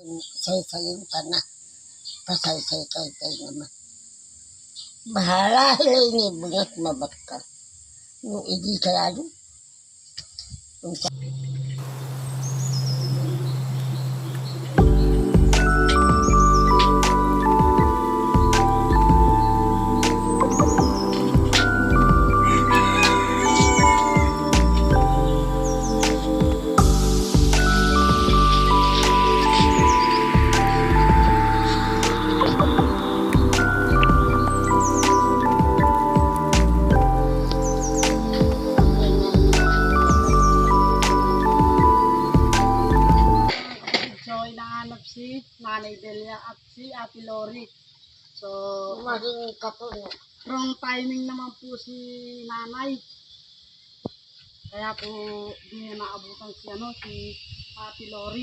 Say-sayin ka na. Pasay-say-say naman. Bahala ini bungat mabakal. Yung hindi kaya yun. Delia at si Ate Lori. So, Marinig ka po. no? wrong timing naman po si Nanay. Kaya po, di niya naabutan si, ano, si Ate Lori.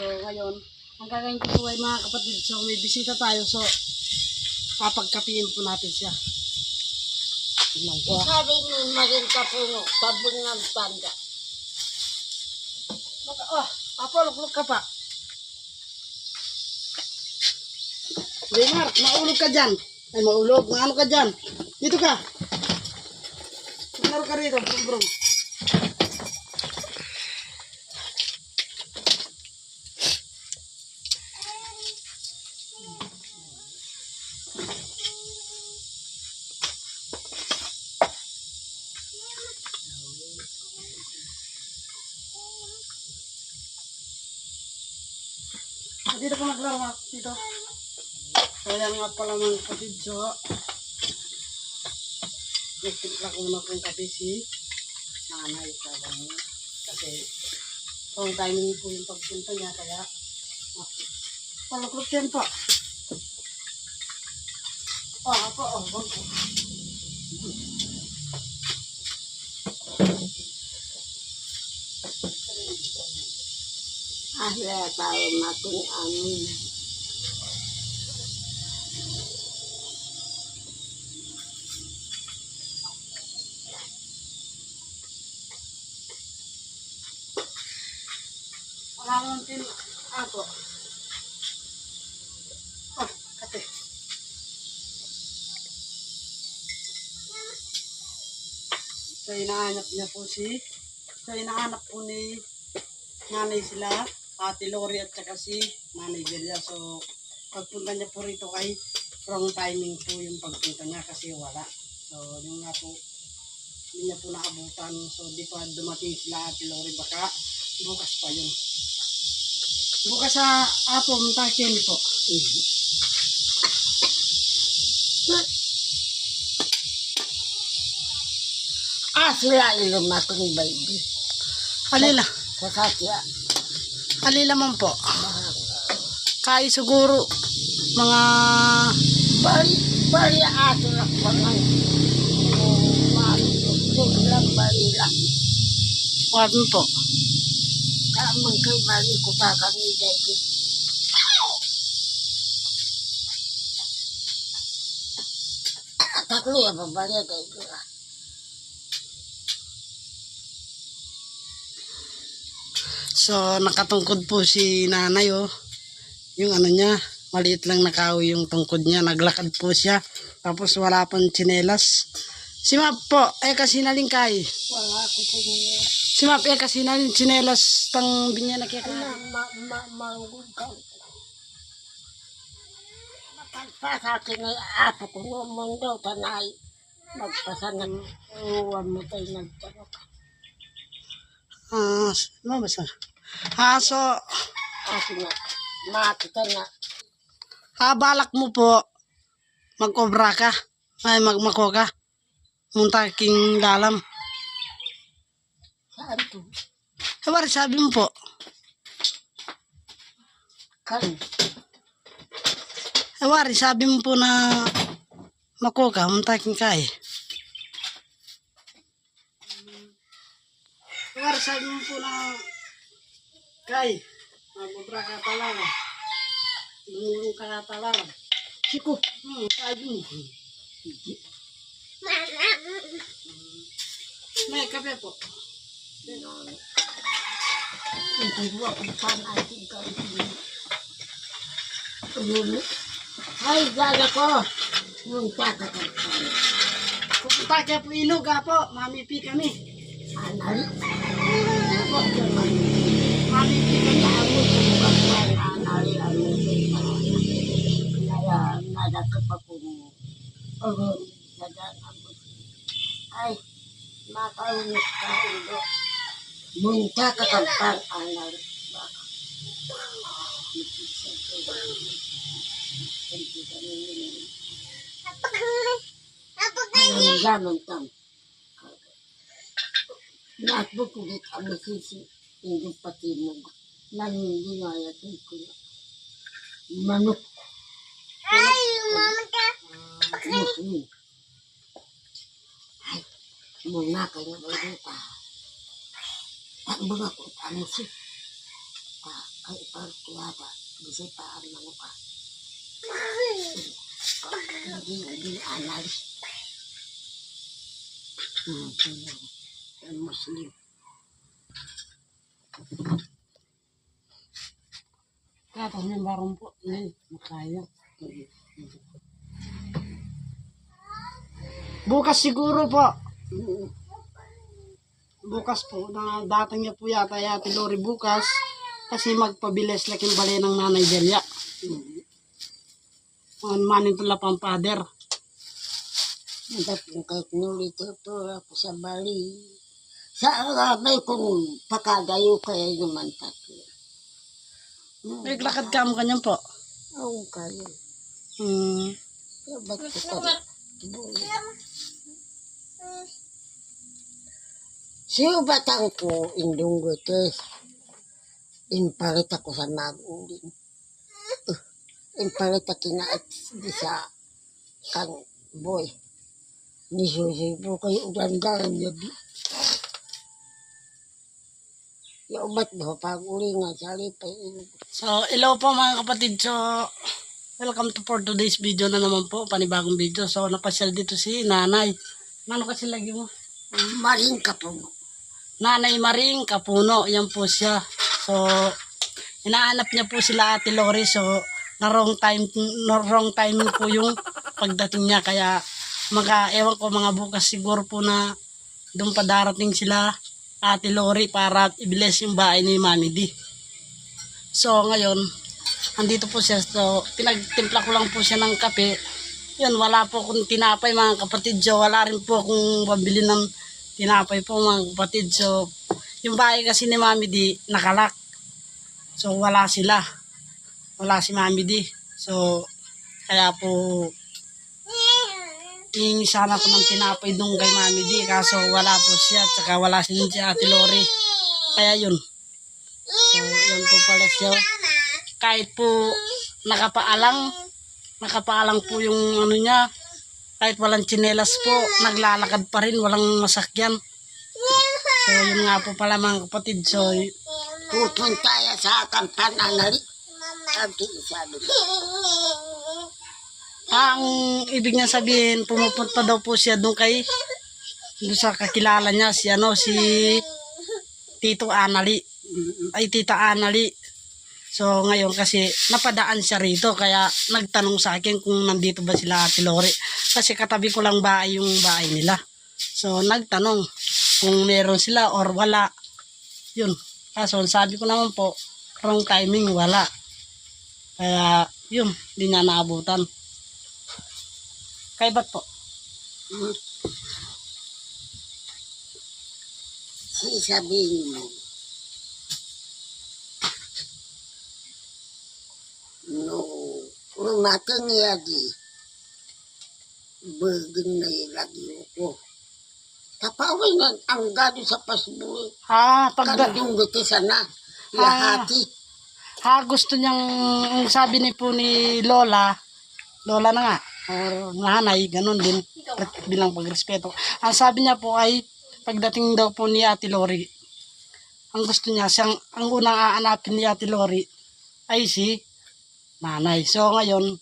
So, ngayon, ang gagawin ko po ay mga kapatid, so may bisita tayo, so papagkapiin po natin siya. Ko. ah. Sabi mo marinig ka po. no? Sabon ng panda. Baka, oh, Apo, lukluk ka pa. Leonard, maulog ka dyan. Ay, maulog. Maano ka dyan? Dito ka. Maglaro ka rito, bro. bro. Dito ka maglaro ha. Dito. Kaya nga pala mga kapatid, so ko na kung kape si nanay sa ganyan. Kasi kung timing po yung pagpunta niya, kaya ah, palukrot yan po. Oh, ako, oh, wag ko. Ahla tayo natin amin. Naman tin ako. Oh, kape. So, inaanap niya po si So, inaanap po ni nanay sila, Ate Lori at saka si Nanay Delia. So, pagpunta niya po rito kay wrong timing po yung pagpunta niya kasi wala. So, yung nga po, hindi niya po naabutan. So, di pa dumating sila Ate Lori. Baka bukas pa yun. Bukas sa apo, mutakin po. Ah, sila ilong akong baby. Halila. Sa satya. Halila man po. Kay siguro mga Bali, bali ato lang pangan. Tulang bali lang. warm po. Kamang kay bali ko pa kami baby. Taklo ya babali baby. So, nakatungkod po si nanay oh. Yung ano niya, maliit lang nakawi yung tungkod niya. Naglakad po siya. Tapos wala pang tsinelas. Si Map po, eh kasi nalingkay. Wala ko sa niya. Si Map, eh kasi naling tsinelas tang binya na kaya Ma, ma, ma, manggod ka. Matagpa sa akin ay apo ko ng mundo tanay. Magpasa ng uwan mo tayo nagtarok. Ah, ano ba sa? Ah, so, Ako na, makita na. ah, balak mo po, mag-obra ka. Ay, magmako ka. Munta king lalam. Saan to? Wari sabi mo po. Kan. Eh, wari sabi mo po na mako ka, munta king kay. Eh, wari sabi mo po na kay, mag-obra ka talaga. Lumulong ka talaga. Siko, hmm, sabi mo. May kape po. Hindi ko kung saan ating kaunti. Ay, gala ko. Yung kakakakal. Pupunta kaya po ilog ha po. Mami P kami. Anal. Kami. Ako sa kapal. Anal. Ano Kaya nadakap ako mo. Oo. Sadan ako. Ay, makaunit ka ulo. Munta ka kampang anal. Baka. Ang gamang tam. Nakbo kulit ang masisi. Hindi pati mo. Nanginginayat ko na. Manok. Ay, mama ka. Muslim. Ay, muna ka na ba dito? Ang mga ko, ano si? Ah, ay, parang kuwata. Bisa pa ang manok ka. Hindi, hindi analis. Hmm, tingnan. Ang Muslim. Kapag may barong po. Ay, makaya. Bukas siguro po. Bukas po. Na dating niya po yata yati Lori bukas. Kasi magpabilis laking bali ng nanay Delia. Ang manin tula pang father. Dapat kahit nulito to ako sa Bali. Sa arabay kung pakagayo kaya naman tatlo. Naglakad ka mo kanyan po. Oo kayo. Hmm. Kaya ba't ko pa Siyo batang ko indong gutes. Impalit ako sa nagulin. Uh, impalit ako kinaat di sa kang boy. Ni Susi po kayo udandaran niya di. Yung ba't ba pag-uli nga sa lipay So, hello po mga kapatid. So, welcome to for today's video na naman po. Panibagong video. So, napasyal dito si nanay. Ano kasi lagi mo? Maring ka po. Nanay Maring Kapuno. Yan po siya. So, inaanap niya po sila Ate Lori. So, na wrong time, na wrong timing po yung pagdating niya. Kaya, mga, ewan ko, mga bukas siguro po na doon pa darating sila Ate Lori para ibilis yung bahay ni Mami D. So, ngayon, andito po siya. So, pinagtimpla ko lang po siya ng kape. Yun, wala po akong tinapay mga kapatid. So, wala rin po akong pabili ng tinapay po mga kapatid. So, yung bahay kasi ni Mami D, nakalak. So, wala sila. Wala si Mami D. So, kaya po, hihingi sana ko ng tinapay doon kay Mami D. Kaso wala po siya. Tsaka wala si si Ate Lori. Kaya yun. So, yun po pala siya. Kahit po nakapaalang, nakapaalang po yung ano niya, kahit walang tsinelas po, naglalakad pa rin, walang masakyan. So, yun nga po pala mga kapatid. So, Pupunta ya sa kampananali. Ang ibig niya sabihin, pumupunta daw po siya doon kay, doon sa kakilala niya, si ano, si Tito Anali. Ay, Tita Anali. So, ngayon kasi napadaan siya rito, kaya nagtanong sa akin kung nandito ba sila Ate Lori. Kasi katabi ko lang bahay yung bahay nila. So, nagtanong kung meron sila or wala. Yun. Kaso, sabi ko naman po, wrong timing, wala. Kaya, yun, hindi niya naabutan. Kay ba't po? Sasabihin mo. No, umatang niya di. Bagin na ilagyo ko. Tapawin na ang gado sa pasbuhay. Ha, pag Kandung gati sana. Lahati. ha, gusto niyang, ang sabi ni po ni Lola, Lola na nga, or nanay, ganun din, bilang pagrespeto. Ang sabi niya po ay, pagdating daw po ni Ate Lori, ang gusto niya, siyang, ang unang aanapin ni Ate Lori, ay si nanay. So ngayon,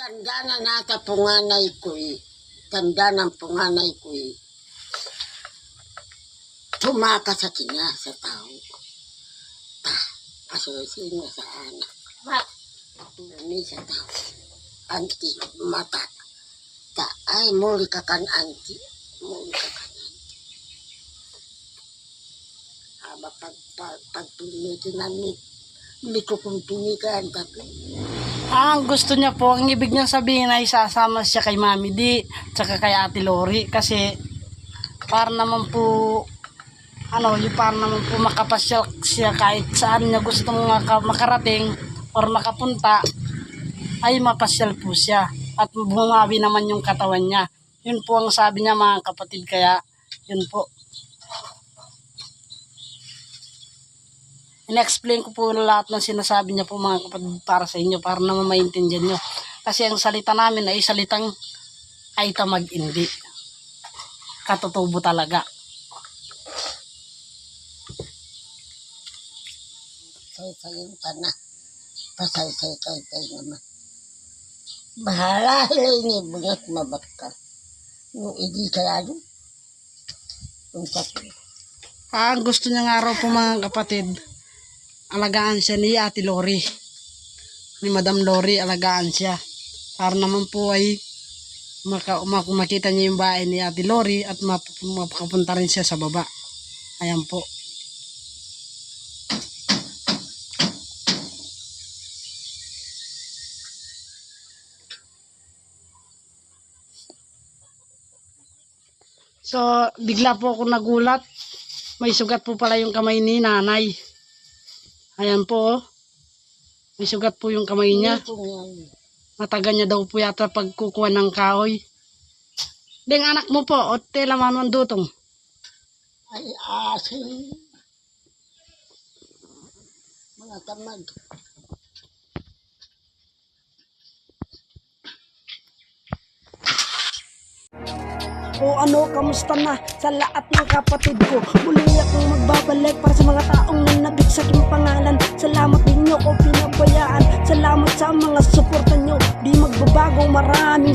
Tanda na nata punganay ko eh. Tanda ng punganay ko eh. Tumaka sa kanya sa tao. Ta, pasusin niya sa anak. Ni sa tao. Anti, mata. Ta, ay, muli ka kan anti. Muli ka kan anti. Aba, pag, pag, pag pinitin namin, hindi ko kung pinikan, tapi, Ah, ang gusto niya po, ang ibig niyang sabihin ay sasama siya kay Mami Di, tsaka kay Ate Lori, kasi para naman po, ano, yung para naman po makapasyal siya kahit saan niya gusto maka, makarating or makapunta, ay mapasyal po siya. At bumawi naman yung katawan niya. Yun po ang sabi niya mga kapatid, kaya yun po. In-explain ko po lahat ng sinasabi niya po mga kapatid para sa inyo para naman maintindihan nyo. Kasi ang salita namin ay salitang ay tamag hindi. Katutubo talaga. say-sayong ka na. Pasay-say-say naman. Bahala ini bungat mabat ka. Nung hindi kaya doon. Kung sakit. Ah, ang gusto niya nga raw po mga kapatid, alagaan siya ni Ate Lori. Ni Madam Lori, alagaan siya. Para naman po ay maka, mak- makita niya yung bahay ni Ate Lori at map, makapunta rin siya sa baba. Ayan po. So, bigla po ako nagulat. May sugat po pala yung kamay ni nanay. Ayan po. oh. May sugat po yung kamay niya. Ito yan. Mataga niya daw po yata pagkukuha ng kahoy. Ding anak mo po, o tela man dutong. Ay asin. Mga tamad. O ano, kamusta na sa lahat ng kapatid ko? Muli akong magbabalik para sa mga taong nanabik sa aking pangalan. Salamat din ko pinabayaan. Salamat sa mga suporta nyo. Di magbabago maraming